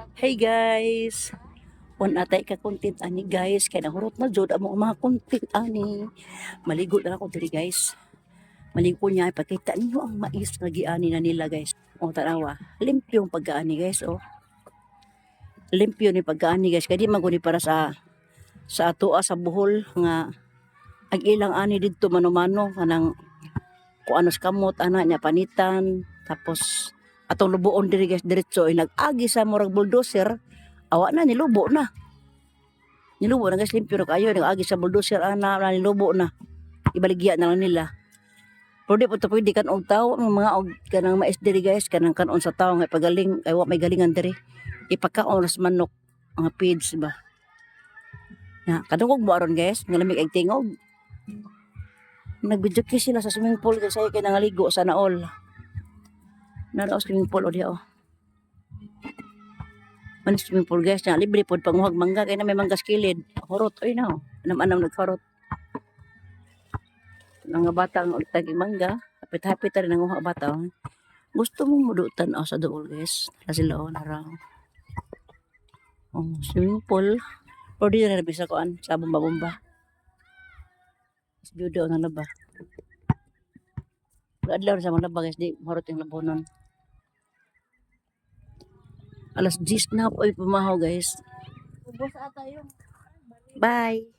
Hey guys! Wan atay ka content ani guys kay nahurot na amo ang mga content ani. Maligo na ako diri guys. Maligo niya ipakita niyo ang mais nga giani na nila guys. O tanawa, limpyo ang pagkaani guys oh. Limpyo ni pagkaani guys kay di man ko ni para sa sa atoa sa buhol nga ag ilang ani didto mano-mano kanang kung ano sa kamot ana niya panitan tapos atong lubuon diri guys diretso ay nag-agi sa murag bulldozer awa na nilubo na. Nilubo na guys limpyo na kayo nag-agi sa bulldozer ana na nilubo na. Ibaligya na lang nila. Pero di po ito pwede kan og tao ang mga og kanang mais diri guys kanang kanon sa tao nga pagaling ay wa may galingan diri. Ipakaon ras manok mga feeds ba. Na kadungog mo aron guys nga lamig ag tingog. Nagbidyo sila sa swimming pool kasi kay nangaligo sa naol Nara sa swimming pool o diya o. Man swimming pool guys na libre pod panguhag mangga kay na may manggas kilid. Horot oy na. Anam-anam nagkarot. Nga bata ang ulit taging mangga. Hapit-hapit rin ang uha bata. oh. Gusto mong mudutan o sa dool guys. Na sila o nara. Oh, swimming pool. Pero di na nabisa ko an sa bomba-bomba. Judo na laba. Adlaw sa mga laba guys, di horot yung labonon. Alas 10 na po ay pumahaw guys. Ubos ata yung Bye!